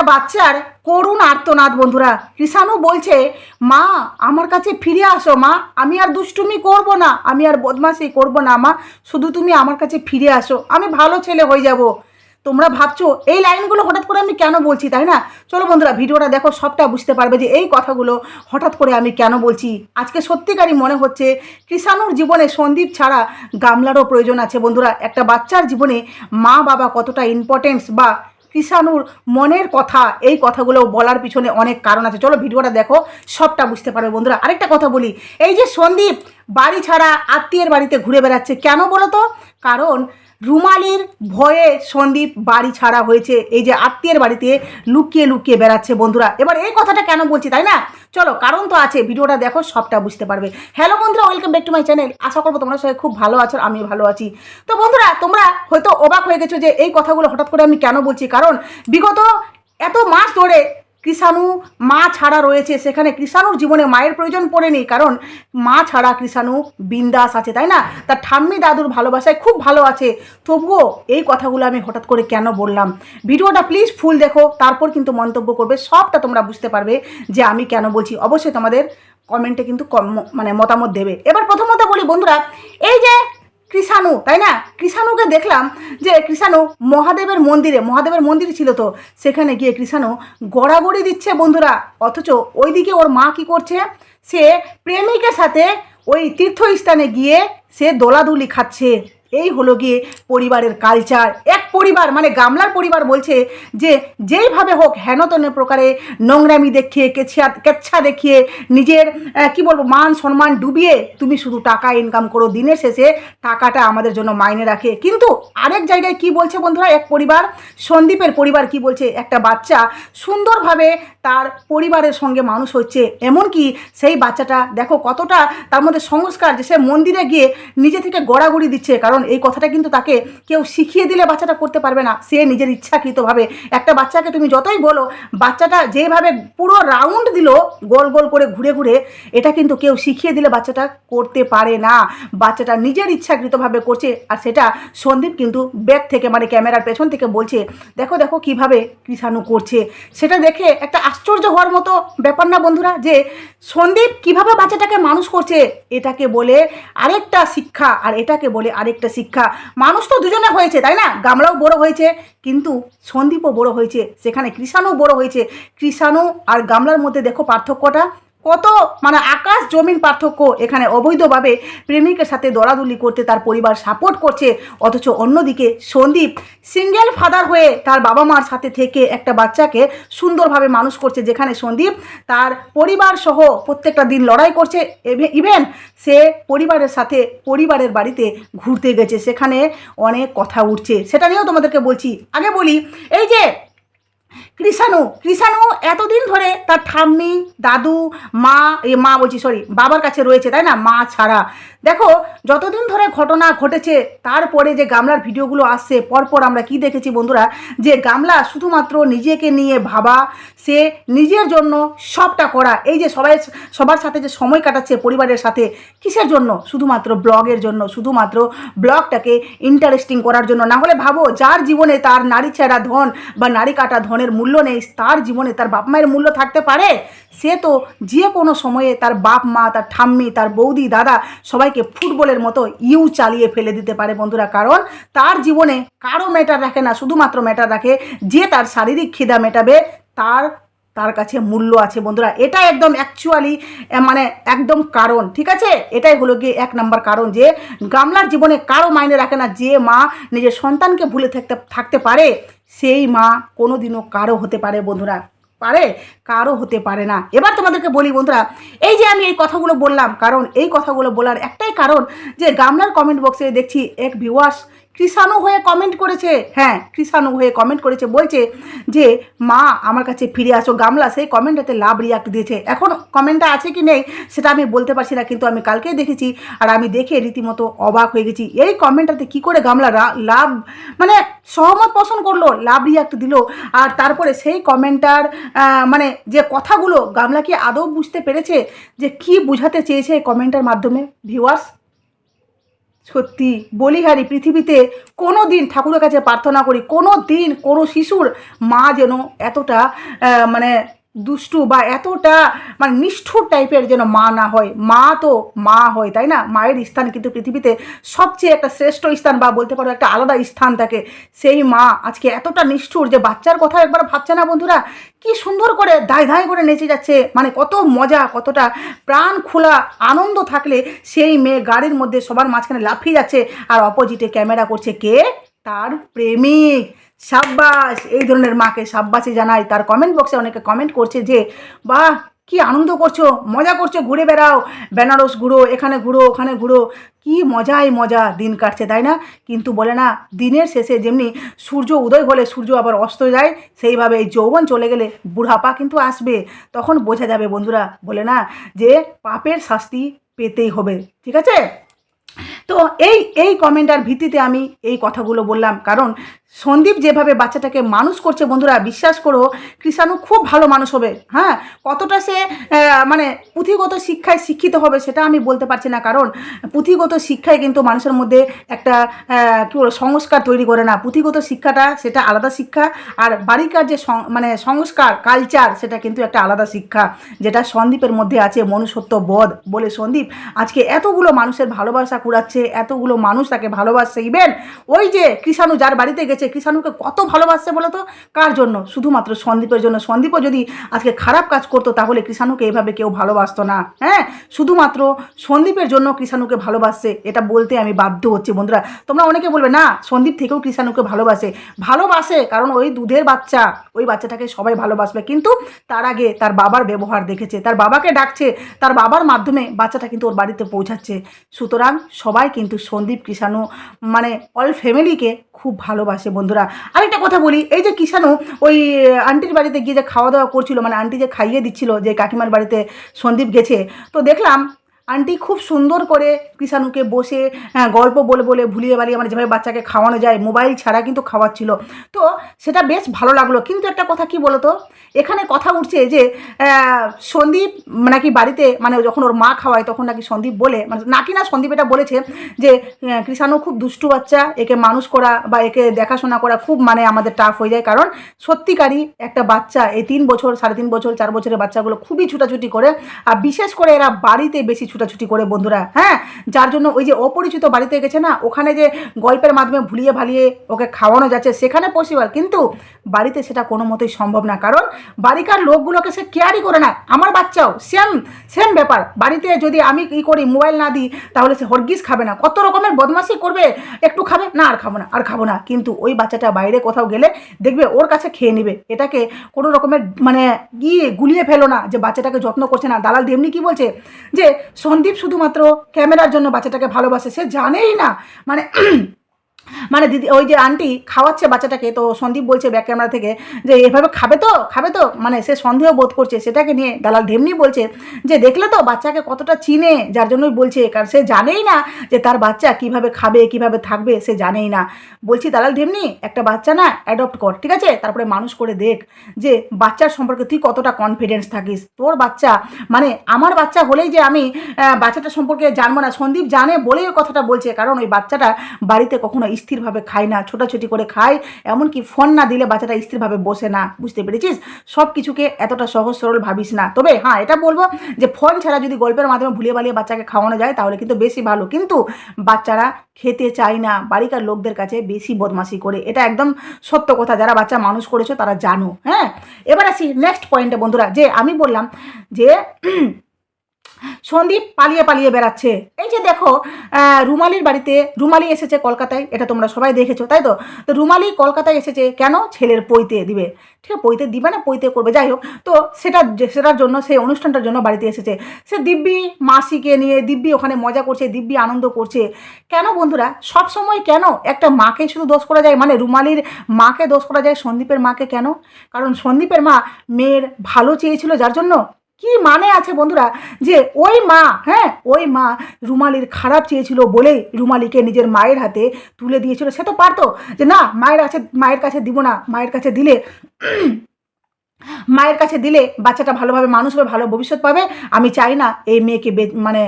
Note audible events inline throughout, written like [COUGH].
একটা বাচ্চার করুণ আর্তনাদ, বন্ধুরা। কৃষাণু বলছে, মা, আমার কাছে ফিরে আসো, মা। আমি আর দুষ্টুমি করব না। আমি আর বদমাশি করব না, মা। শুধু তুমি আমার কাছে ফিরে আসো। আমি ভালো ছেলে হয়ে যাব। তোমরা ভাবছ, এই লাইনগুলো হঠাৎ করে আমি কেন বলছি, তাই না? চলো বন্ধুরা, ভিডিওটা দেখো, সবটা বুঝতে পারবে যে এই কথাগুলো হঠাৎ করে আমি কেন বলছি। আজকে সত্যিকারই মনে হচ্ছে, কৃষাণুর জীবনে সন্দীপ ছাড়া গামলারও প্রয়োজন আছে, বন্ধুরা। একটা বাচ্চার জীবনে মা বাবা কতটা ইম্পর্টেন্স বা কৃষাণুর মনের কথা, এই কথাগুলো বলার পিছনে অনেক কারণ আছে। চলো ভিডিওটা দেখো, সবটা বুঝতে পারবে বন্ধুরা। আরেকটা কথা বলি, এই যে সন্দীপ বাড়ি ছাড়া আত্মীয়ের বাড়িতে ঘুরে বেড়াচ্ছে কেন বলো তো? কারণ রুমালির ভয়ে সন্দীপ বাড়ি ছাড়া হয়েছে। এই যে আত্মীয়ের বাড়িতে লুকিয়ে লুকিয়ে বেড়াচ্ছে বন্ধুরা। এবার এই কথাটা কেন বলছি, তাই না? চলো, কারণ তো আছে, ভিডিওটা দেখো, সবটা বুঝতে পারবে। হ্যালো বন্ধুরা welcome back to my channel আশা করব তোমরা সবাই খুব ভালো আছো আমি ভালো আছি। তো বন্ধুরা, তোমরা হয়তো অবাক হয়ে গেছো যে এই কথাগুলো হঠাৎ করে আমি কেন বলছি? কারণ বিগত এত মাস ধরে কৃষাণু মা ছাড়া রয়েছে, সেখানে কৃষাণুর জীবনে মায়ের প্রয়োজন পড়েনি, কারণ মা ছাড়া কৃষাণু বিন্দাস আছে, তাই না? তার ঠাম্মি দাদুর ভালোবাসায় খুব ভালো আছে। তবুও এই কথাগুলো আমি হঠাৎ করে কেন বললাম? ভিডিওটা প্লিজ ফুল দেখো, তারপর কিন্তু মন্তব্য করবে, সবটা তোমরা বুঝতে পারবে যে আমি কেন বলছি। অবশ্যই তোমাদের কমেন্টে কিন্তু মানে মতামত দেবে। এবার প্রথমত বলি বন্ধুরা, এই যে কৃষাণু, তাই না? কৃষাণুকে দেখলাম যে কৃষাণু মহাদেবের মন্দিরে, মহাদেবের মন্দির ছিল তো, সেখানে গিয়ে কৃষাণু গড়াগড়ি দিচ্ছে বন্ধুরা। অথচ ওইদিকে ওর মা কি করছে? সে প্রেমিকের সাথে ওই তীর্থস্থানে গিয়ে সে দোলাদুলি খাচ্ছে। এই হলো গিয়ে পরিবারের কালচার এক পরিবার মানে গামলার পরিবার বলছে যে, যেইভাবে হোক হেনতন প্রকারে নোংরামি দেখিয়ে কেছিয়া কেচ্ছা দেখিয়ে নিজের কি বলব, মান, সম্মান ডুবিয়ে তুমি শুধু টাকা ইনকাম করো দিনের শেষে, টাকাটা আমাদের জন্য মাইনে রাখে। কিন্তু আরেক জায়গায় কি বলছে বন্ধুরা, এক পরিবার, সন্দীপের পরিবার কি বলছে, একটা বাচ্চা সুন্দরভাবে তার পরিবারের সঙ্গে মানুষ হচ্ছে। এমনকি সেই বাচ্চাটা দেখো কতটা তার মধ্যে সংস্কার যে সে মন্দিরে গিয়ে নিজে থেকে গড়াগড়ি দিচ্ছে, কারণ এই কথাটা কিন্তু তাকে কেউ শিখিয়ে দিলে বাচ্চাটা করতে পারবে না। সে নিজের ইচ্ছাকৃতভাবে। একটা বাচ্চাকে তুমি যতই বলো, বাচ্চাটা যেভাবে পুরো রাউন্ড দিল, গোল গোল করে ঘুরে ঘুরে, এটা কিন্তু কেউ শিখিয়ে দিলে বাচ্চাটা করতে পারে না। বাচ্চাটা নিজের ইচ্ছাকৃতভাবে করছে, আর সেটা সন্দীপ কিন্তু ব্যাগ থেকে মানে ক্যামেরার পেছন থেকে বলছে, দেখো দেখো কীভাবে কৃষাণু করছে। সেটা দেখে একটা আশ্চর্য হওয়ার মতো ব্যাপার না বন্ধুরা, যে সন্দীপ কীভাবে বাচ্চাটাকে মানুষ করছে, এটাকে বলে আরেকটা শিক্ষা, আর এটাকে বলে আরেকটা শিক্ষা। মানুষ তো দুজনে হয়েছে, তাই না? গামলাও বড় হয়েছে, কিন্তু সন্দীপও বড় হয়েছে। সেখানে কৃষাণও বড় হয়েছে। কৃষাণও আর গামলার মধ্যে দেখো পার্থক্যটা। কত মানে আকাশ জমিন পার্থক্য এখানে অবৈধভাবে প্রেমিকের সাথে দৌড়াদুলি করতে তার পরিবার সাপোর্ট করছে, অথচ অন্যদিকে সন্দীপ সিঙ্গেল ফাদার হয়ে তার বাবা মার সাথে থেকে একটা বাচ্চাকে সুন্দরভাবে মানুষ করছে, যেখানে সন্দীপ তার পরিবার সহ প্রত্যেকটা দিন লড়াই করছে ইভেন সে পরিবারের সাথে পরিবারের বাড়িতে ঘুরতে গেছে, সেখানে অনেক কথা উঠছে। সেটা নিয়েও তোমাদেরকে বলছি। আগে বলি, এই যে কৃষাণু কৃষাণু এতদিন ধরে তার ঠাম্মি, দাদু, মা, এ মা বলছি সরি বাবার কাছে রয়েছে, তাই না? মা ছাড়া। দেখো, যতদিন ধরে ঘটনা ঘটেছে, তারপরে যে গামলার ভিডিওগুলো আসছে, পরপর আমরা কি দেখেছি বন্ধুরা? যে গামলা শুধুমাত্র নিজেকে নিয়ে ভাবা, সে নিজের জন্য সবটা করা, এই যে সবাই, সবার সাথে যে সময় কাটাচ্ছে পরিবারের সাথে, কিসের জন্য? শুধুমাত্র ব্লগের জন্য, শুধুমাত্র ব্লগটাকে ইন্টারেস্টিং করার জন্য। না হলে ভাবো, যার জীবনে তার নারী ছেঁড়া ধন বা নারী কাটা ধনের মূল্য নেই, তার জীবনে তার বাপ মায়ের মূল্য থাকতে পারে? সে তো যে কোনো সময়ে তার বাপ মা, তার ঠাম্মি, তার বৌদি, দাদা সবাইকে ফুটবলের মতো ইউ চালিয়ে ফেলে দিতে পারে বন্ধুরা। কারণ তার জীবনে কারও ম্যাটার রাখে না, শুধুমাত্র ম্যাটার রাখে যে তার শারীরিক খিদা মেটাবে, তার তার কাছে মূল্য আছে, বন্ধুরা। এটা একদম অ্যাকচুয়ালি মানে একদম কারণ, ঠিক আছে? এটাই হলো গিয়ে এক নাম্বার কারণ যে, গামলার জীবনে কারও মাইনে রাখে না যে মা নিজের সন্তানকে ভুলে থাকতে থাকতে পারে, সেই মা কোনো দিনও কারও হতে পারে, বন্ধুরা। পারে? কারও হতে পারে না। এবার তোমাদেরকে বলি, বন্ধুরা, এই যে আমি এই কথাগুলো বললাম, কারণ এই কথাগুলো বলার একটাই কারণ যে, গামলার কমেন্ট বক্সে দেখছি এক ভিউয়ার্স কৃষাণু হয়ে কমেন্ট করেছে। হ্যাঁ কৃষাণু হয়ে কমেন্ট করেছে। বলছে যে, মা, আমার কাছে ফিরে আসো, গামলা। সেই কমেন্টটাতে লাভ রিয়াক্ট দিয়েছে। এখন কমেন্টটা আছে কি নেই, সেটা আমি বলতে পারছি না, কিন্তু আমি কালকেই দেখেছি আর আমি দেখে রীতিমতো অবাক হয়ে গেছি। এই কমেন্টটাতে কি করে গামলা লাভ মানে সহমত পোষণ করল, লাভ রিয়াক্ট দিল। আর তারপরে সেই কমেন্টার মানে যে কথাগুলো গামলা কি আদৌ বুঝতে পেরেছে, যে কি বুঝাতে চেয়েছে এই কমেন্টের মাধ্যমে? ভিউয়ার্স সত্যি, বলিহারি পৃথিবীতে কোনো দিন ঠাকুরের কাছে প্রার্থনা করি কোনো দিন কোনো শিশুর মা যেন এতটা মানে দুষ্টু বা এতটা মানে নিষ্ঠুর টাইপের যেন মা না হয়। মা তো মা হয়, তাই না? মায়ের স্থান কিন্তু পৃথিবীতে সবচেয়ে একটা শ্রেষ্ঠ স্থান বা বলতে পারো একটা আলাদা স্থান থাকে। সেই মা আজকে এতটা নিষ্ঠুর যে বাচ্চার কথা একবার ভাবছে না বন্ধুরা, কি সুন্দর করে দায় দায় করে নেচে যাচ্ছে। মানে কত মজা, কতটা প্রাণ খোলা আনন্দ থাকলে সেই মেয়ে গাড়ির মধ্যে সবার মাঝখানে লাফিয়ে যাচ্ছে আর অপোজিটে ক্যামেরা করছে কে? তার প্রেমিক। সাব্বাস, এই ধরনের মাকে সাব্বাসই জানাই। তার কমেন্ট বক্সে অনেকে কমেন্ট করছে যে, বাহ, কি আনন্দ করছ, মজা করছ, ঘুরে বেড়াও। বেনারস ঘুরো, এখানে ঘুরো, ওখানে ঘুরো। কি মজাই মজা, দিন কাটছে, তাই না? কিন্তু বলে না, দিনের শেষে যেমনি সূর্য উদয় হলে সূর্য আবার অস্ত যায়, সেইভাবে এই যৌবন চলে গেলে বুড়াপা কিন্তু আসবে। তখন বোঝা যাবে বন্ধুরা, বলে না, যে পাপের শাস্তি পেতেই হবে। ঠিক আছে? তো এই এই কমেন্টার ভিত্তিতে আমি এই কথাগুলো বললাম। কারণ সন্দীপ যেভাবে বাচ্চাটাকে মানুষ করছে, বন্ধুরা, বিশ্বাস করো, কৃষাণু খুব ভালো মানুষ হবে হ্যাঁ? কতটা সে মানে পুঁথিগত শিক্ষায় শিক্ষিত হবে সেটা আমি বলতে পারছি না, কারণ পুঁথিগত শিক্ষায় কিন্তু মানুষের মধ্যে একটা কী বলব, সংস্কার তৈরি করে না। পুঁথিগত শিক্ষাটা সেটা আলাদা শিক্ষা, আর বাড়িকার যে মানে সংস্কার কালচার সেটা কিন্তু একটা আলাদা শিক্ষা, যেটা সন্দীপের মধ্যে আছে, মনুষ্যত্ব বোধ বলে সন্দীপ আজকে এতগুলো মানুষের ভালোবাসা কুড়াচ্ছে, এতগুলো মানুষ তাকে ভালোবাসছে ইভেন ওই যে কৃষাণু যার বাড়িতে গেছে কৃষাণুকে কত ভালোবাসছে বলো তো? কার জন্য? শুধুমাত্র সন্দীপের জন্য। সন্দীপও যদি আজকে খারাপ কাজ করতো, তাহলে কৃষাণুকে এভাবে কেউ ভালোবাসতো না। হ্যাঁ? শুধুমাত্র সন্দীপের জন্য কৃষাণুকে ভালোবাসছে, এটা বলতে আমি বাধ্য হচ্ছি। বন্ধুরা, তোমরা অনেকে বলবে, না, সন্দীপ থেকেও কৃষাণুকে ভালোবাসে। ভালোবাসে, কারণ ওই দুধের বাচ্চা, ওই বাচ্চাটাকে সবাই ভালোবাসবে। কিন্তু তার আগে তার বাবার ব্যবহার দেখেছে, তার বাবাকে ডাকছে, তার বাবার মাধ্যমে বাচ্চাটা কিন্তু ওর বাড়িতে পৌঁছাচ্ছে। সুতরাং সবাই কিন্তু সন্দীপ, কৃষাণু মানে অল ফ্যামিলিকে খুব ভালোবাসে। বন্ধুরা। আরেকটা কথা বলি, এই যে কিষানু ওই আন্টির বাড়িতে গিয়ে যে খাওয়া দাওয়া করছিল মানে আন্টি যে খাইয়ে দিচ্ছিল, যে কাকিমার বাড়িতে সন্দীপ গেছে, তো দেখলাম আন্টি খুব সুন্দর করে কৃষাণুকে বসে হ্যাঁ, গল্প বলে বলে ভুলিয়ে বালিয়ে মানে যেভাবে বাচ্চাকে খাওয়ানো যায় মোবাইল ছাড়া কিন্তু খাওয়াচ্ছিল। তো সেটা বেশ ভালো লাগল। কিন্তু একটা কথা কি বলতো? এখানে কথা উঠছে যে সন্দীপ নাকি বাড়িতে মানে যখন ওর মা খাওয়ায় তখন নাকি সন্দীপ বলে মানে নাকি না সন্দীপ এটা বলেছে যে কৃষাণু খুব দুষ্টু বাচ্চা একে মানুষ করা বা একে দেখাশোনা করা খুব মানে আমাদের টাফ হয়ে যায়। কারণ সত্যিকারই একটা বাচ্চা এই তিন বছর সাড়ে তিন বছর চার বছরের বাচ্চাগুলো খুবই ছুটাছুটি করে। আর বিশেষ করে এরা বাড়িতে বেশি ছুটাছুটি করে বন্ধুরা হ্যাঁ? যার জন্য ওই যে অপরিচিত বাড়িতে গেছে না, ওখানে যে গল্পের মাধ্যমে ভুলিয়ে ভালিয়ে ওকে খাওয়ানো যাচ্ছে, সেখানে পসিবল কিন্তু বাড়িতে সেটা কোনো মতেই সম্ভব না। কারণ বাড়িকার লোকগুলোকে সে কেয়ারই করে না আমার বাচ্চাও সেম সেম ব্যাপার। বাড়িতে যদি আমি ই করি মোবাইল না দিই, তাহলে সে হরগিস খাবে না। কত রকমের বদমাশি করবে, একটু খাবে না, আর খাব না, আর খাব না। কিন্তু ওই বাচ্চাটা বাইরে কোথাও গেলে দেখবে ওর কাছে খেয়ে নেবে। এটাকে কোনো রকমের মানে গিয়ে গুলিয়ে ফেলো না যে বাচ্চাটাকে যত্ন করছে না। দালাল এমনি কি বলছে? যে সন্দীপ শুধুমাত্র ক্যামেরার জন্য বাচ্চাটাকে ভালোবাসে সে জানেই না। মানে মানে দিদি, ওই যে আন্টি খাওয়াচ্ছে বাচ্চাটাকে, তো সন্দীপ বলছে ব্যাক ক্যামেরা থেকে যে, এভাবে খাবে তো খাবে তো? মানে সে সন্দেহ বোধ করছে, সেটাকে নিয়ে দালাল ঢেমনি বলছে যে, দেখলে তো বাচ্চাকে কতটা চিনে, যার জন্যই বলছে, কারণ সে জানেই না যে, তার বাচ্চা কীভাবে খাবে, কীভাবে থাকবে, সে জানেই না। বলছি, দালাল ঢেমনি একটা বাচ্চা না অ্যাডপ্ট কর, ঠিক আছে? তারপরে মানুষ করে দেখ যে, বাচ্চার সম্পর্কে তুই কতটা কনফিডেন্স থাকিস। তোর বাচ্চা মানে আমার বাচ্চা হলেই যে আমি বাচ্চাটা সম্পর্কে জানব না। সন্দীপ জানে বলেই কথাটা বলছে, কারণ ওই বাচ্চাটা বাড়িতে কখনো স্থিরভাবে খায় না, ছোটাছুটি করে খায়, এমনকি ফোন না দিলে বাচ্চাটা স্থিরভাবে বসে না, বুঝতে পেরেছিস? সব কিছুকে এতটা সহজ সরল ভাবিস না। তবে হ্যাঁ এটা বলব যে ফোন ছাড়া যদি গল্পের মাধ্যমে ভুলিয়ে বালিয়ে বাচ্চাকে খাওয়ানো যায়, তাহলে কিন্তু বেশি ভালো। কিন্তু বাচ্চারা খেতে চায় না, বাড়িকার লোকদের কাছে বেশি বদমাশি করে। এটা একদম সত্য কথা, যারা বাচ্চা মানুষ করেছ তারা জানো। হ্যাঁ এবার আসি নেক্সট পয়েন্টে বন্ধুরা। যে আমি বললাম যে সন্দীপ পালিয়ে পালিয়ে বেড়াচ্ছে। এই যে দেখো রুমালির বাড়িতে, রুমালি এসেছে কলকাতায়, এটা তোমরা সবাই দেখেছ, তাই তো? তো রুমালি কলকাতায় এসেছে কেন? ছেলের পৈতে দিবে। ঠিক আছে পৈতে দিবে না, পৈতে করবে, যাই হোক। তো সেটা সেটার জন্য, সেই অনুষ্ঠানটার জন্য বাড়িতে এসেছে। সে দিব্যি মাসিকে নিয়ে, দিব্যি ওখানে মজা করছে, দিব্যি আনন্দ করছে। কেন বন্ধুরা, সব সময় কেন? একটা মাকে শুধু দোষ করা যায়? মানে রুমালির মাকে দোষ করা যায় সন্দীপের মাকে কেন? কারণ সন্দীপের মা মেয়ের ভালো চেয়েছিল, যার জন্য? কি মানে আছে বন্ধুরা? যে ওই মা হ্যাঁ ওই মা রুমালির খারাপ চেয়েছিল বলেই রুমালিকে নিজের মায়ের হাতে তুলে দিয়েছিল। সে তো পারতো যে না, মায়ের কাছে মায়ের কাছে দিব না, মায়ের কাছে দিলে মায়ের কাছে দিলে বাচ্চাটা ভালোভাবে, মানুষ হবে ভালো ভবিষ্যৎ পাবে, আমি চাই না এই মেয়েকে মানে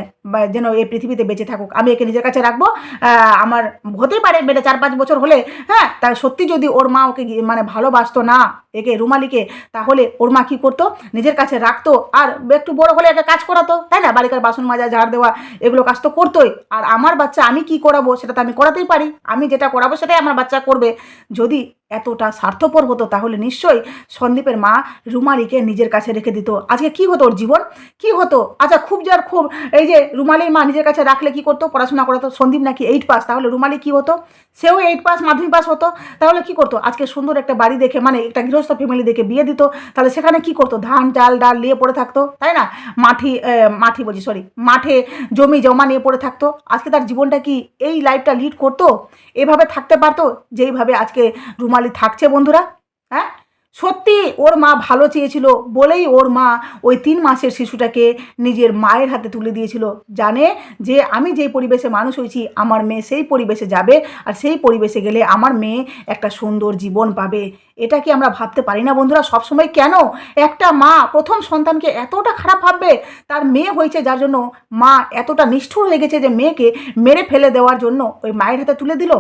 যেন এই পৃথিবীতে বেঁচে থাকুক। আমি একে নিজের কাছে রাখব আমার হতেই পারে বেটা চার পাঁচ বছর হলে হ্যাঁ তাই সত্যি যদি ওর মা ওকে মানে ভালোবাসতো না, একে রুমালিকে, তাহলে ওর মা কী করতো? নিজের কাছে রাখতো, আর একটু বড় হলে একটা কাজ করাতো, তাই না? বাড়িকার বাসন মাজা, ঝাড় দেওয়া, এগুলো কাজ তো করতোই। আর আমার বাচ্চা আমি কি করাবো, সেটা তো আমি করাতেই পারি। আমি যেটা করাবো সেটাই আমার বাচ্চা করবে। যদি এতটা স্বার্থপর হতো তাহলে নিশ্চয়ই সন্দীপের মা রুমালিকে নিজের কাছে রেখে দিত। আজকে কি হতো ওর জীবন? কি হতো? আচ্ছা খুব যার খুব। এই যে রুমালির মা নিজের কাছে রাখলে কি করতো? পড়াশোনা করাতো। সন্দীপ নাকি এইট পাস তাহলে রুমালি কি হতো? সেও এইট পাস মাধ্যমিক পাস হতো। তাহলে কি করতো? আজকে সুন্দর একটা বাড়ি দেখে মানে একটা গৃহস্থ ফ্যামিলি দেখে বিয়ে দিত। তাহলে সেখানে কি করতো? ধান চাল ডাল নিয়ে পড়ে থাকতো, তাই না? মাঠি মাঠি বলছি সরি মাঠে জমি, জমা নিয়ে পড়ে থাকতো। আজকে তার জীবনটা কি এই লাইফটা লিড করতো? এভাবে থাকতে পারতো? যেইভাবে আজকে রুমালি থাকছে বন্ধুরা হ্যাঁ? সত্যি ওর মা ভালো চেয়েছিল বলেই ওর মা ওই তিন মাসের শিশুটাকে নিজের মায়ের হাতে তুলে দিয়েছিল। জানে যে আমি যেই পরিবেশে মানুষ হয়েছি, আমার মেয়ে সেই পরিবেশে যাবে আর সেই পরিবেশে গেলে আমার মেয়ে একটা সুন্দর জীবন পাবে। এটা কি আমরা ভাবতে পারি না বন্ধুরা? সবসময় কেন? একটা মা প্রথম সন্তানকে এতটা খারাপ ভাববে, তার মেয়ে হয়েছে যার জন্য মা এতটা নিষ্ঠুর হয়ে গেছে যে মেয়েকে মেরে ফেলে দেওয়ার জন্য ওই মায়ের হাতে তুলে দিল।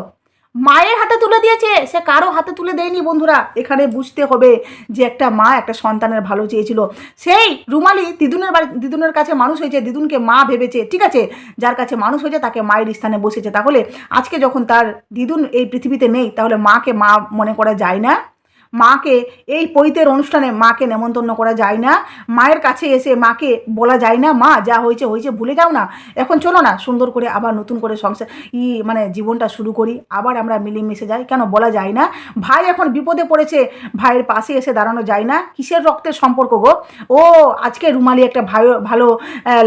মায়ের হাতে তুলে দিয়েছে, সে কারও হাতে তুলে দেয়নি বন্ধুরা। এখানে বুঝতে হবে যে একটা মা একটা সন্তানের ভালো চেয়েছিল। সেই রুমালি দিদুনের বাড়ি, দিদুনের কাছে মানুষ হয়েছে, দিদুনকে মা ভেবেছে, ঠিক আছে? যার কাছে মানুষ হয়েছে তাকে মায়ের স্থানে বসেছে। তাহলে আজকে যখন তার দিদুন এই পৃথিবীতে নেই, তাহলে মাকে মা মনে করা যায় না? মাকে এই পৈতের অনুষ্ঠানে মাকে নেমন্তন্ন করা যায় না। মায়ের কাছে এসে মাকে বলা যায় না, মা, যা হয়েছে হয়েছে, ভুলে যাও না। এখন চলো না, সুন্দর করে আবার নতুন করে সংসার, ই মানে জীবনটা শুরু করি। আবার আমরা মিলেমিশে যাই, কেন বলা যায় না? ভাই এখন বিপদে পড়েছে, ভাইয়ের পাশে এসে দাঁড়ানো যায় না। কিসের রক্তের সম্পর্ক গো? ও, আজকে রুমালি একটা ভালো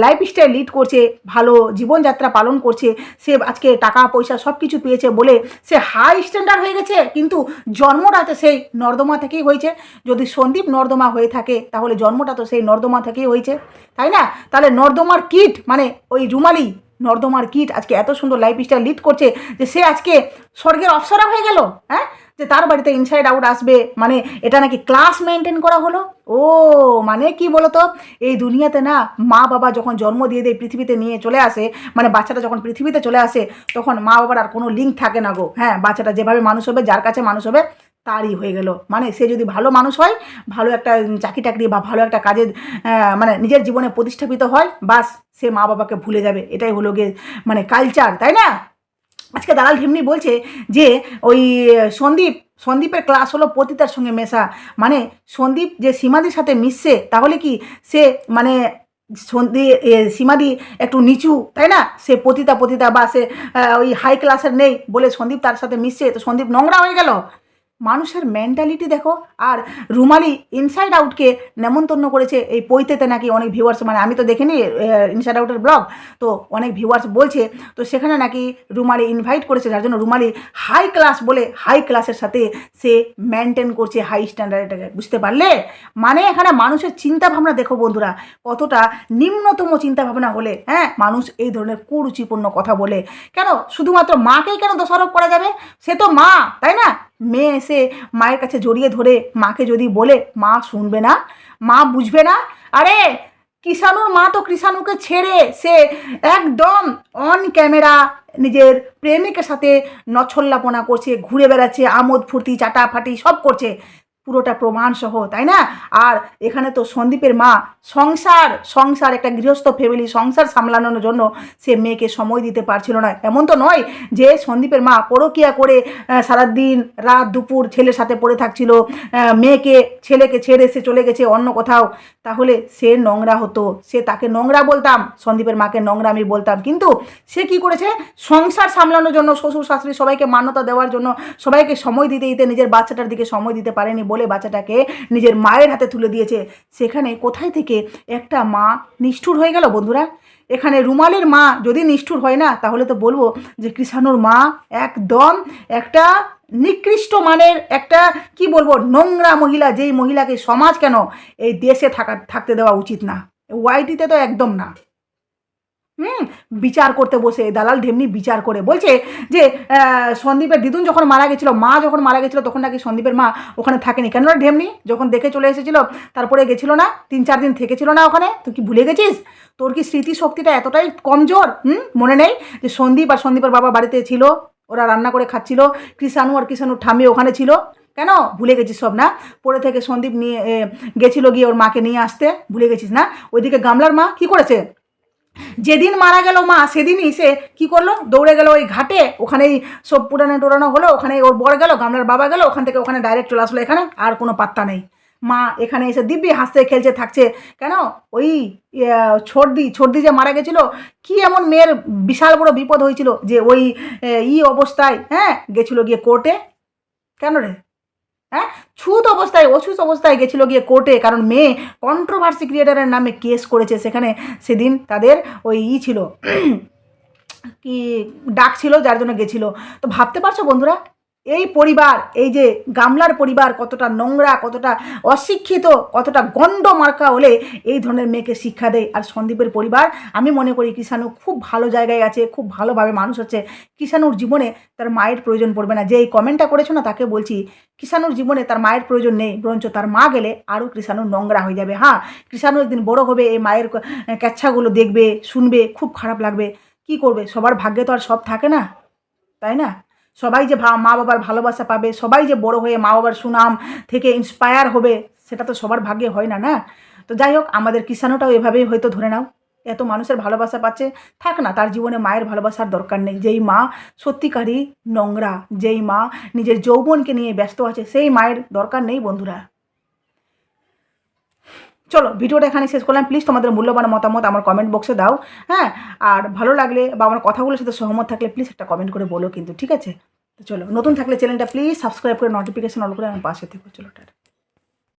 লাইফ স্টাইল লিড করছে, ভালো জীবনযাত্রা পালন করছে, সে আজকে টাকা, পয়সা সব কিছু পেয়েছে বলে সে হাই স্ট্যান্ডার্ড হয়ে গেছে। কিন্তু জন্মটাতে সেই নর্দমা থেকেই হয়েছে। যদি সন্দীপ নর্দমা হয়ে থাকে, তাহলে জন্মটা তো সেই নর্দমা থেকেই হয়েছে। তাই না? তাহলে নর্দমার কিট মানে ওই রুমালি নর্দমার কিট আজকে এত সুন্দর লাইফ স্টাইল লিড করছে যে সে আজকে স্বর্গের অপসরা হয়ে গেল হ্যাঁ? যে তার বাড়িতে ইনসাইড আউট আসবে মানে এটা নাকি ক্লাস মেনটেন করা হলো? ও মানে কি বলতো? এই দুনিয়াতে না মা বাবা যখন জন্ম দিয়ে দেয় পৃথিবীতে নিয়ে চলে আসে মানে বাচ্চাটা যখন পৃথিবীতে চলে আসে, তখন মা বাবার আর কোনো লিঙ্ক থাকে না গো হ্যাঁ? বাচ্চাটা যেভাবে মানুষ হবে, যার কাছে মানুষ হবে তারই হয়ে গেল। মানে সে যদি ভালো মানুষ হয়, ভালো একটা চাকরি টাকরি বা ভালো একটা কাজে মানে নিজের জীবনে প্রতিষ্ঠাপিত হয়, বাস সে মা বাবাকে ভুলে যাবে। এটাই হলো গিয়ে মানে কালচার তাই না? আজকে দালাল ঢিমনি বলছে যে, ওই, সন্দীপ, সন্দীপের ক্লাস হলো পতিতার সঙ্গে মেশা। মানে সন্দীপ যে সীমাদির সাথে মিশছে, তাহলে কি সে মানে সন্ধি সীমাদি একটু নিচু, তাই না? সে পতিতা পতিতা বা সে ওই হাই ক্লাসের নেই বলে সন্দীপ তার সাথে মিশছে, তো সন্দীপ নোংরা হয়ে গেল। মানুষের মেন্টালিটি দেখো, আর রুমালি ইনসাইড আউটকে নেমন্তন্ন করেছে এই পৈতেতে নাকি অনেক ভিউয়ার্স মানে আমি তো দেখিনি ইনসাইড আউটের ব্লগ তো অনেক ভিউয়ার্স বলছে, তো সেখানে নাকি রুমালি ইনভাইট করেছে, যার জন্য রুমালি হাই ক্লাস বলে হাই ক্লাসের সাথে সে মেনটেন করছে হাই স্ট্যান্ডার্ডটাকে বুঝতে পারলে? মানে এখানে মানুষের চিন্তা ভাবনা দেখো বন্ধুরা, কতটা নিম্নতম চিন্তা ভাবনা হলে হ্যাঁ মানুষ এই ধরনের কুরুচিপূর্ণ কথা বলে। কেন? শুধুমাত্র মাকেই কেন দোষারোপ করা যাবে? সে তো মা, তাই না? মেয়ে এসে মায়ের কাছে জড়িয়ে ধরে মাকে যদি বলে, মা শুনবে না, মা বুঝবে না, আরে কিষাণুর মা তো কৃষাণুকে ছেড়ে সে একদম অন ক্যামেরা নিজের প্রেমিকের সাথে নছল্লাপনা করছে, ঘুরে বেড়াচ্ছে, আমোদ ফুর্তি, চাটাফাটি সব করছে। পুরোটা প্রমাণ সহ তাই না? আর এখানে তো সন্দীপের মা সংসার সংসার একটা গৃহস্থ ফ্যামিলি সংসার সামলানোর জন্য সে মেয়েকে সময় দিতে পারছিল না। এমন তো নয় যে সন্দীপের মা পরকিয়া করে সারাদিন রাত, দুপুর ছেলের সাথে পড়ে থাকছিল মেয়েকে, ছেলেকে ছেড়ে সে চলে গেছে অন্য কোথাও, তাহলে সে নোংরা হতো। সে তাকে নোংরা বলতাম, সন্দীপের মাকে নোংরা আমি বলতাম। কিন্তু সে কি করেছে? সংসার সামলানোর জন্য, শ্বশুর শাশুড়ি সবাইকে মান্যতা দেওয়ার জন্য সবাইকে সময় দিতে দিতে নিজের বাচ্চাটার দিকে সময় দিতে পারেনি বলে বাচ্চাটাকে নিজের মায়ের হাতে তুলে দিয়েছে। সেখানে কোথায় থেকে একটা মা নিষ্ঠুর হয়ে গেল বন্ধুরা? এখানে রুমালের মা যদি নিষ্ঠুর হয় না, তাহলে তো বলব যে কৃষাণুর মা একদম একটা নিকৃষ্ট মানের একটা, কি বলব, নোংরা মহিলা, যেই মহিলাকে সমাজ কেন এই দেশে থাকা, থাকতে দেওয়া উচিত না। ওয়াইটিতে তো একদম না। হুম, বিচার করতে বসে, দালাল ঢেমনি বিচার করে। বলছে যে সন্দীপের দিদুন যখন মারা গেছিল, মা যখন মারা গেছিল, তখন নাকি সন্দীপের মা ওখানে থাকেনি। কেন ঢেমনি যখন দেখে চলে এসেছিল, তারপরে গেছিল না, তিন চার দিন থেকেছিল না ওখানে। তুই কি ভুলে গেছিস? তোর কি স্মৃতিশক্তিটা এতটাই কমজোর? হুম, মনে নেই? যে সন্দীপ আর সন্দীপের বাবা বাড়িতে ছিল, ওরা রান্না করে খাচ্ছিল, কৃষাণু আর কৃষাণুর ঠামি ওখানে ছিল। কেন? ভুলে গেছিস সব না? পরে থেকে সন্দীপ নিয়ে গেছিল গিয়ে ওর মাকে নিয়ে আসতে। ভুলে গেছিস না? ওইদিকে গামলার মা কি করেছে? যেদিন মারা গেল মা, সেদিনই সে কি করল? দৌড়ে গেল ওই ঘাটে, ওখানেই সব পুরানো টোরানো হলো ওখানে ওর বর গেল, গামলার বাবা গেল, ওখান থেকে ওখানে ডাইরেক্ট চলে আসলো এখানে, আর কোনো পাত্তা নেই। মা এখানে এসে দিব্যি হাসতে খেলছে, থাকছে, কেন? ওই ছর্দি ছর্দি যে মারা গেছিল, কি এমন মেয়ের বিশাল বড় বিপদ হয়েছিল যে ওই ই অবস্থায় হ্যাঁ গেছিল গিয়ে কোর্টে কেন রে? হ্যাঁ? ছুত অবস্থায়, অছুত অবস্থায় গেছিল গিয়ে কোর্টে কারণ মেয়ে কন্ট্রোভার্সি ক্রিয়েটারের নামে কেস করেছে। সেখানে সেদিন তাদের ওই ই ছিল, [CLEARS THROAT] কি ডাক ছিল, যার জন্য গেছিল। তো ভাবতে পারছ বন্ধুরা এই পরিবার, এই যে গামলার পরিবার কতটা নোংরা, কতটা অশিক্ষিত, কতটা গণ্ড মার্কা হলে এই ধরনের মেয়েকে শিক্ষা দেয়। আর সন্দীপের পরিবার, আমি মনে করি কিষাণু খুব ভালো জায়গায় আছে, খুব ভালোভাবে মানুষ হচ্ছে। কিষাণুর জীবনে তার মায়ের প্রয়োজন পড়বে না। যে এই কমেন্টটা করেছ না, তাকে বলছি, কৃষাণুর জীবনে তার মায়ের প্রয়োজন নেই, বরঞ্চ তার মা গেলে আরও কৃষাণু নোংরা হয়ে যাবে। হ্যাঁ কৃষাণু একদিন বড় হবে, এই মায়ের ক্যাচ্ছাগুলো দেখবে, শুনবে, খুব খারাপ লাগবে। কি করবে? সবার ভাগ্যে তো আর সব থাকে না, তাই না? সবাই যে মা বাবার ভালোবাসা পাবে, সবাই যে বড় হয়ে মা বাবার সুনাম থেকে ইন্সপায়ার হবে, সেটা তো সবার ভাগ্যে হয় না না? তো যাই হোক, আমাদের কিষানোটাও এভাবেই হয়তো ধরে নাও। এত মানুষের ভালোবাসা পাচ্ছে, থাক না, তার জীবনে মায়ের ভালোবাসার দরকার নেই। যেই মা সত্যিকারই নোংরা, যেই মা নিজের যৌবনকে নিয়ে ব্যস্ত আছে, সেই মায়ের দরকার নেই, বন্ধুরা। চলো, ভিডিওটা এখানে শেষ করলাম। প্লিজ তোমাদের মূল্যবান মতামত আমার কমেন্ট বক্সে দাও হ্যাঁ? আর ভালো লাগলে বা আমার কথাগুলোর সাথে সহমত থাকলে প্লিজ একটা কমেন্ট করে বলো কিন্তু, ঠিক আছে? তো চলো, নতুন থাকলে চ্যানেলটা প্লিজ সাবস্ক্রাইব করে নোটিফিকেশন অল করে আমার পাশে থেকে, চলো, টাটা।